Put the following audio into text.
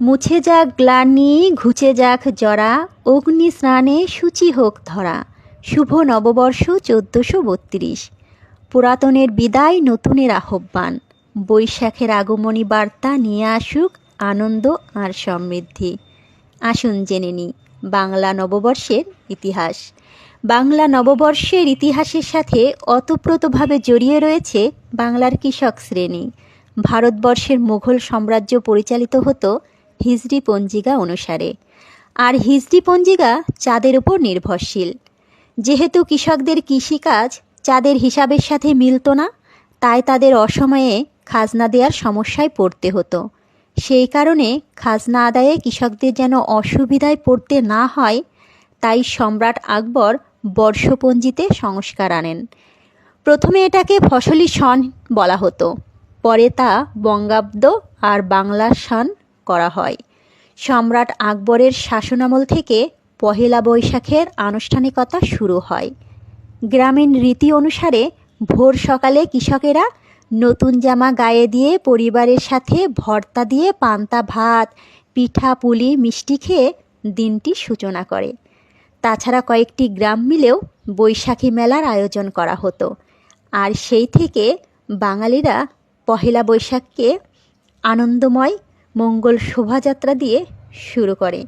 মুছে যাক গ্লানি, ঘুচে যাক জরা, অগ্নি স্নানে সূচি হোক ধরা। শুভ নববর্ষ চোদ্দোশো বত্রিশ। পুরাতনের বিদায় নতুনের আহ্বান। বৈশাখের আগমনী বার্তা নিয়ে আসুক আনন্দ আর সমৃদ্ধি। আসুন জেনে নিই, বাংলা নববর্ষের ইতিহাস। বাংলা নববর্ষের ইতিহাসের সাথে অতপ্রতভাবে জড়িয়ে রয়েছে বাংলার কৃষক শ্রেণি। ভারতবর্ষের মুঘল সাম্রাজ্য পরিচালিত হতো হিজরি পঞ্জিকা অনুসারে। আর হিজরি পঞ্জিকা চাঁদের উপর নির্ভরশীল। যেহেতু কৃষকদের কৃষিকাজ চাঁদের হিসাবের সাথে মিলত না, তাই তাদের অসময়ে খাজনা দেওয়ার সমস্যায় পড়তে হতো। সেই কারণে খাজনা আদায়ে কৃষকদের যেন অসুবিধায় পড়তে না হয়, তাই সম্রাট আকবর বর্ষপঞ্জিতে সংস্কার আনেন। প্রথমে এটাকে ফসলি সন বলা হতো, পরে তা বঙ্গাব্দ আর বাংলা সন করা হয়। সম্রাট আকবরের শাসনামল থেকে পহেলা বৈশাখের আনুষ্ঠানিকতা শুরু হয়। গ্রামীণ রীতি অনুসারে ভোর সকালে কৃষকেরা নতুন জামা গায়ে দিয়ে পরিবারের সাথে ভর্তা দিয়ে পান্তা, ভাত, পিঠা, পুলি, মিষ্টি খেয়ে দিনটি সূচনা করে। তাছাড়া কয়েকটি গ্রাম মিলেও বৈশাখী মেলার আয়োজন করা হতো। আর সেই থেকে বাঙালিরা পহেলা বৈশাখকে আনন্দময় মঙ্গল শোভাযাত্রা দিয়ে শুরু করে।